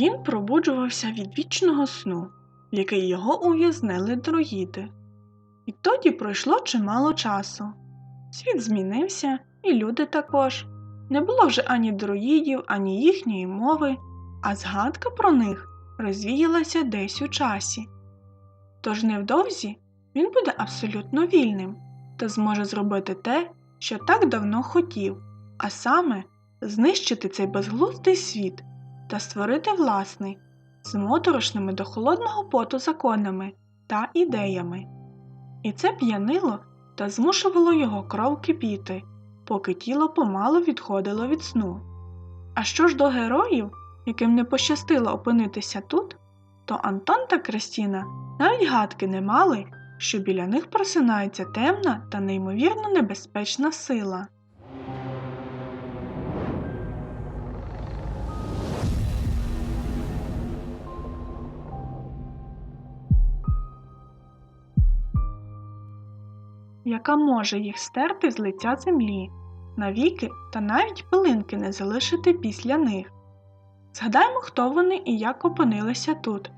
Він пробуджувався від вічного сну, в який його ув'язнили друїди. І тоді пройшло чимало часу. Світ змінився, і люди також. Не було вже ані друїдів, ані їхньої мови, а згадка про них розвіялася десь у часі. Тож невдовзі він буде абсолютно вільним та зможе зробити те, що так давно хотів, а саме знищити цей безглуздий світ та створити власний з моторошними до холодного поту законами та ідеями. І це п'янило та змушувало його кров кипіти, поки тіло помало відходило від сну. А що ж до героїв, яким не пощастило опинитися тут, то Антон та Кристіна навіть гадки не мали, що біля них просинається темна та неймовірно небезпечна сила. Яка може їх стерти з лиця землі, навіки та навіть пилинки не залишити після них. Згадаймо, хто вони і як опинилися тут,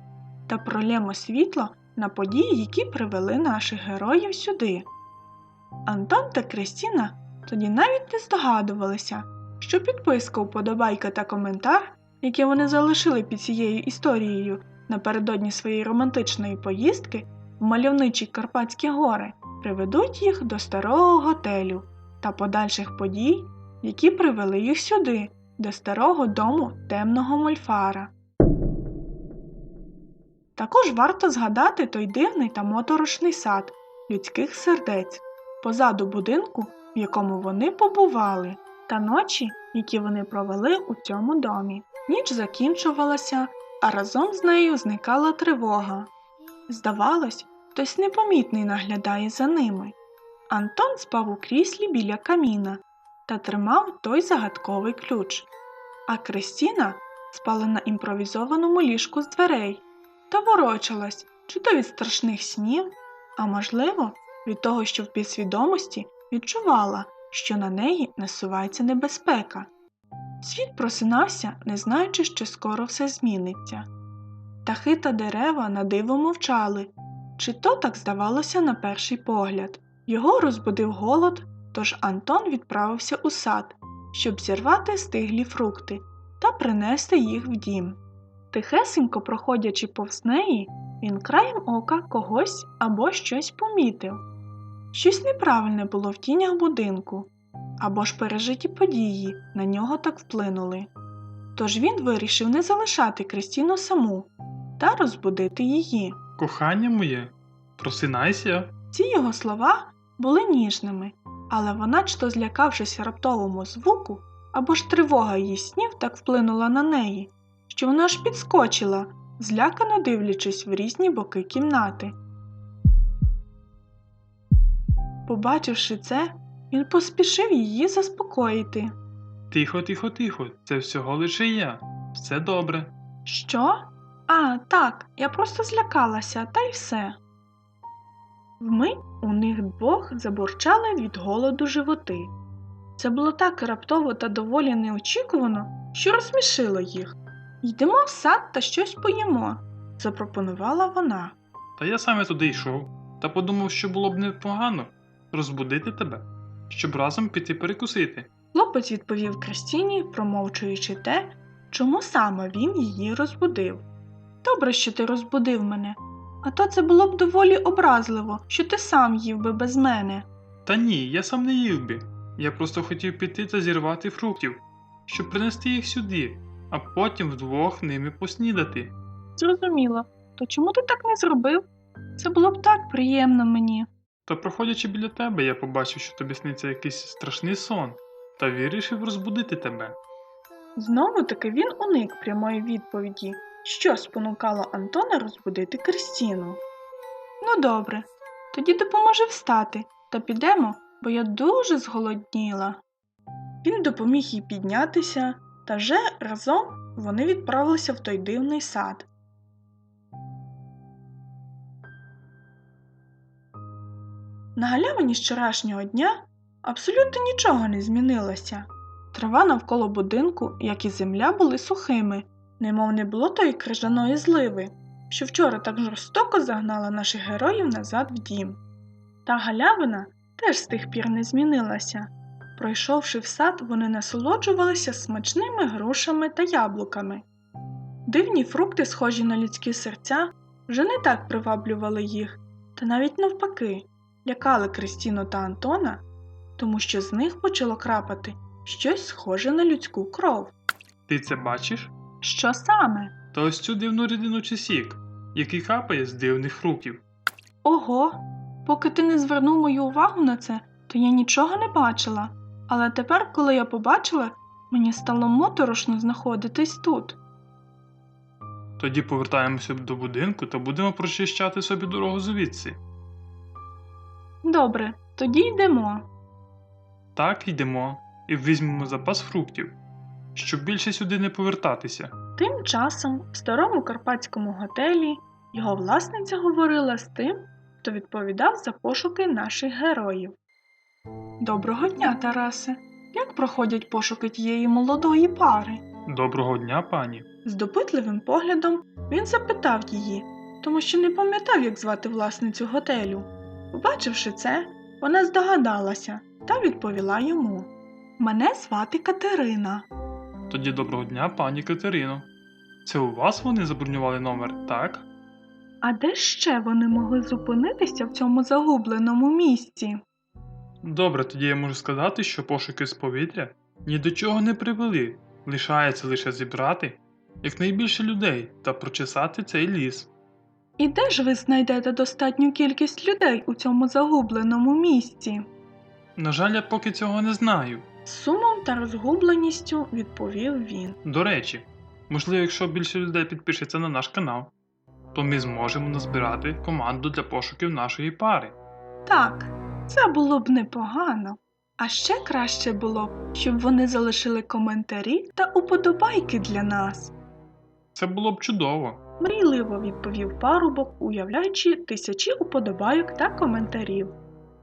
та пролємо світло на події, які привели наших героїв сюди. Антон та Кристіна тоді навіть не здогадувалися, що підписка, уподобайка та коментар, які вони залишили під цією історією напередодні своєї романтичної поїздки в мальовничі Карпатські гори, приведуть їх до старого готелю та подальших подій, які привели їх сюди, до старого дому темного мольфара. Також варто згадати той дивний та моторошний сад людських сердець позаду будинку, в якому вони побували, та ночі, які вони провели у цьому домі. Ніч закінчувалася, а разом з нею зникала тривога. Здавалось, хтось непомітний наглядає за ними. Антон спав у кріслі біля каміна та тримав той загадковий ключ, а Кристіна спала на імпровізованому ліжку з дверей та ворочалась чи то від страшних снів, а можливо, від того, що в підсвідомості відчувала, що на неї насувається небезпека. Світ просинався, не знаючи, що скоро все зміниться. Птахи та дерева на диво мовчали, чи то так здавалося на перший погляд. Його розбудив голод, тож Антон відправився у сад, щоб зірвати стиглі фрукти та принести їх в дім. Тихесенько проходячи повз неї, він краєм ока когось або щось помітив. Щось неправильне було в тінях будинку, або ж пережиті події на нього так вплинули. Тож він вирішив не залишати Кристіну саму та розбудити її. Кохання моє, просинайся. Ці його слова були ніжними, але вона, чи то злякавшись раптовому звуку, або ж тривога її снів так вплинула на неї, що вона аж підскочила, злякано дивлячись в різні боки кімнати. Побачивши це, він поспішив її заспокоїти. Тихо, тихо, тихо, це всього лише я. Все добре. Що? А, так, я просто злякалася, та й все. Вмить у них двох забурчали від голоду животи. Це було так раптово та доволі неочікувано, що розсмішило їх. Йдемо в сад та щось поїмо, запропонувала вона. Та я саме туди йшов, та подумав, що було б непогано розбудити тебе, щоб разом піти перекусити. Хлопець відповів Кристіні, промовчуючи те, чому саме він її розбудив. Добре, що ти розбудив мене, а то це було б доволі образливо, що ти сам їв би без мене. Та ні, я сам не їв би. Я просто хотів піти та зірвати фруктів, щоб принести їх сюди, а потім вдвох ними поснідати. Зрозуміло, то чому ти так не зробив? Це було б так приємно мені. Та проходячи біля тебе, я побачив, що тобі сниться якийсь страшний сон, та вирішив розбудити тебе. Знову таки він уник прямої відповіді, що спонукало Антона розбудити Кристіну. Ну добре, тоді допоможи встати та підемо, бо я дуже зголодніла. Він допоміг їй піднятися, та вже разом вони відправилися в той дивний сад. На галявині з вчорашнього дня абсолютно нічого не змінилося. Трава навколо будинку, як і земля, були сухими, немов не було тої крижаної зливи, що вчора так жорстоко загнала наших героїв назад в дім. Та галявина теж з тих пір не змінилася. Пройшовши в сад, вони насолоджувалися смачними грушами та яблуками. Дивні фрукти, схожі на людські серця, вже не так приваблювали їх, та навіть навпаки, лякали Кристіну та Антона, тому що з них почало крапати щось схоже на людську кров. Ти це бачиш? Що саме? Та ось цю дивну рідину чи сік, який капає з дивних фруктів. Ого, поки ти не звернув мою увагу на це, то я нічого не бачила. Але тепер, коли я побачила, мені стало моторошно знаходитись тут. Тоді повертаємося до будинку та будемо прочищати собі дорогу звідси. Добре, тоді йдемо. Так йдемо і візьмемо запас фруктів, щоб більше сюди не повертатися. Тим часом в старому карпатському готелі його власниця говорила з тим, хто відповідав за пошуки наших героїв. Доброго дня, Тарасе! Як проходять пошуки тієї молодої пари? Доброго дня, пані. З допитливим поглядом він запитав її, тому що не пам'ятав, як звати власницю готелю. Побачивши це, вона здогадалася та відповіла йому: Мене звати Катерина. Тоді доброго дня, пані Катерино. Це у вас вони забронювали номер, так? А де ще вони могли зупинитися в цьому загубленому місці? Добре, тоді я можу сказати, що пошуки з повітря ні до чого не привели. Лишається лише зібрати якнайбільше людей та прочесати цей ліс. І де ж ви знайдете достатню кількість людей у цьому загубленому місці? На жаль, я поки цього не знаю. З сумом та розгубленістю відповів він. До речі, можливо, якщо більше людей підпишеться на наш канал, то ми зможемо назбирати команду для пошуків нашої пари. Так, це було б непогано. А ще краще було б, щоб вони залишили коментарі та уподобайки для нас. Це було б чудово. Мрійливо відповів парубок, уявляючи тисячі уподобайок та коментарів.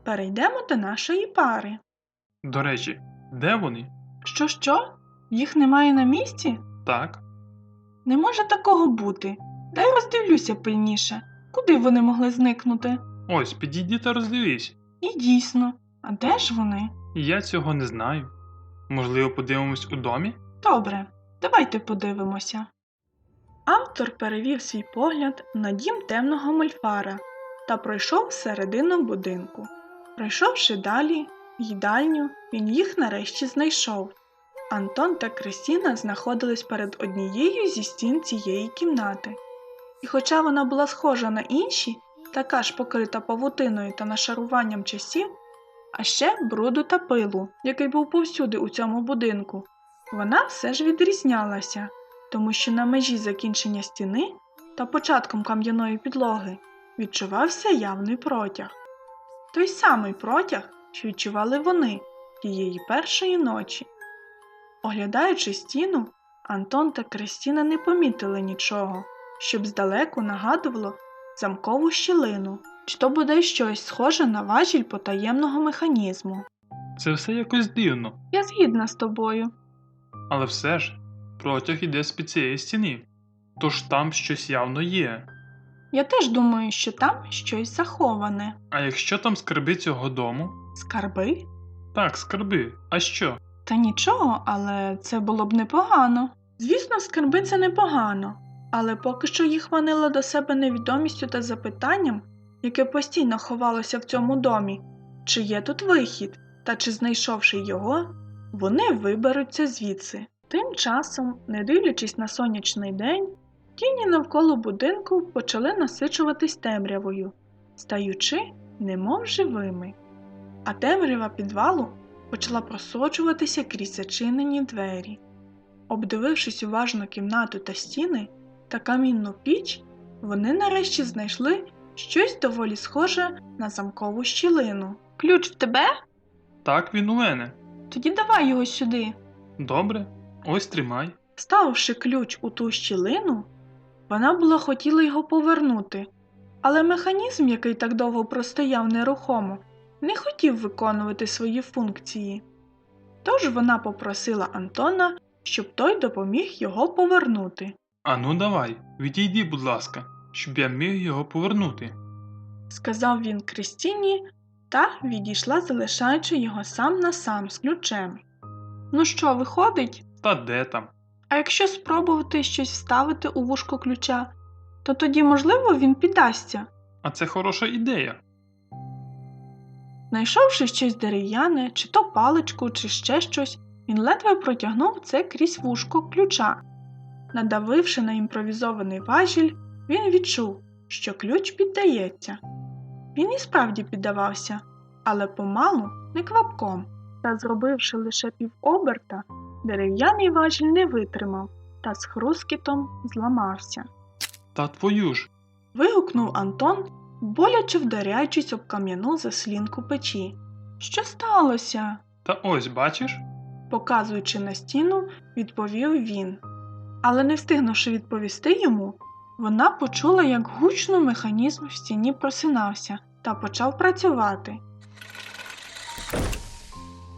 Перейдемо до нашої пари. До речі, де вони? Що, що? Їх немає на місці? Так, Не може такого бути. Дай роздивлюся пильніше. Куди вони могли зникнути? ось підійди та роздивись. І дійсно, а де ж вони? Я цього не знаю. Можливо, подивимось у домі? Добре, давайте подивимося. Автор перевів свій погляд на дім темного мольфара та пройшов всередину будинку. Пройшовши далі, їдальню, він їх нарешті знайшов. Антон та Кристіна знаходились перед однією зі стін цієї кімнати. І хоча вона була схожа на інші, така ж покрита павутиною та нашаруванням часів, а ще бруду та пилу, який був повсюди у цьому будинку, вона все ж відрізнялася, тому що на межі закінчення стіни та початком кам'яної підлоги відчувався явний протяг. Той самий протяг, що відчували вони тієї першої ночі. Оглядаючи стіну, Антон та Кристіна не помітили нічого, щоб здалеку нагадувало замкову щілину, чи то буде щось схоже на важіль потаємного механізму. Це все якось дивно, Я згідна з тобою. але все ж протяг іде з під цієї стіни. Тож там щось явно є. Я теж думаю, що там щось заховане. А якщо там скарби цього дому? Скарби? Так, скарби. А що? Та нічого, але це було б непогано. Звісно, скарби це непогано, але поки що їх манило до себе невідомістю та запитанням, яке постійно ховалося в цьому домі, чи є тут вихід, та чи знайшовши його, вони виберуться звідси. Тим часом, не дивлячись на сонячний день, тіні навколо будинку почали насичуватись темрявою, стаючи немов живими. А темрява підвалу почала просочуватися крізь зачинені двері. Обдивившись уважно кімнату та стіни та камінну піч, вони нарешті знайшли щось доволі схоже на замкову щілину. Ключ в тебе? Так він у мене. Тоді давай його сюди. Добре, ось тримай. Ставивши ключ у ту щілину, вона була хотіла його повернути, але механізм, який так довго простояв нерухомо, не хотів виконувати свої функції. Тож вона попросила Антона, щоб той допоміг його повернути. Ану давай, відійди, будь ласка, щоб я міг його повернути. сказав він Кристіні та відійшла, залишаючи його сам на сам з ключем. Ну що, виходить? Та де там? А якщо спробувати щось вставити у вушко ключа, то тоді, можливо, він піддасться. А це хороша ідея. Знайшовши щось дерев'яне, чи то паличку, чи ще щось, він ледве протягнув це крізь вушко ключа. Надавивши на імпровізований важіль, він відчув, що ключ піддається. Він і справді піддавався, але помалу, не квапком. Та зробивши лише півоберта, дерев'яний важіль не витримав та з хрускітом зламався. Та твою ж. Вигукнув Антон, боляче вдаряючись об кам'яну заслінку печі. Що сталося? Та ось бачиш? показуючи на стіну, відповів він. Але не встигнувши відповісти йому, вона почула, як гучно механізм в стіні просинався та почав працювати.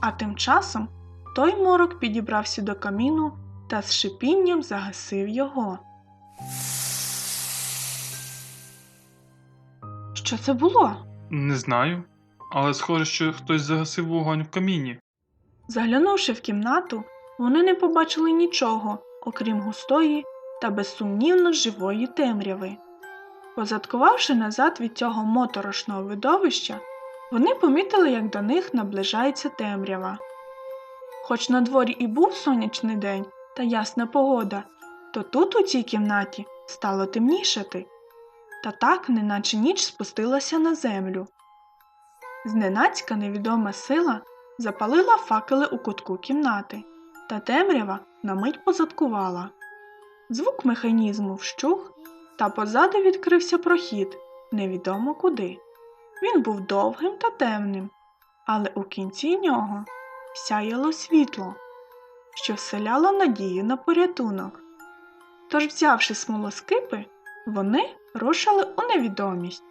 А тим часом той морок підібрався до каміну та з шипінням загасив його. Що це було? Не знаю. Але схоже, що хтось загасив вогонь в каміні. Заглянувши в кімнату, вони не побачили нічого, окрім густої та безсумнівно живої темряви. Позадкувавши назад від цього моторошного видовища, вони помітили, як до них наближається темрява. Хоч на дворі і був сонячний день та ясна погода, то тут у цій кімнаті стало темнішати, та так, неначе ніч спустилася на землю. Зненацька невідома сила запалила факели у кутку кімнати, та темрява на мить позадкувала. Звук механізму вщух, та позаду відкрився прохід, невідомо куди. Він був довгим та темним, але у кінці нього сяяло світло, що вселяло надію на порятунок. Тож, взявши смолоскипи, вони рушили у невідомість.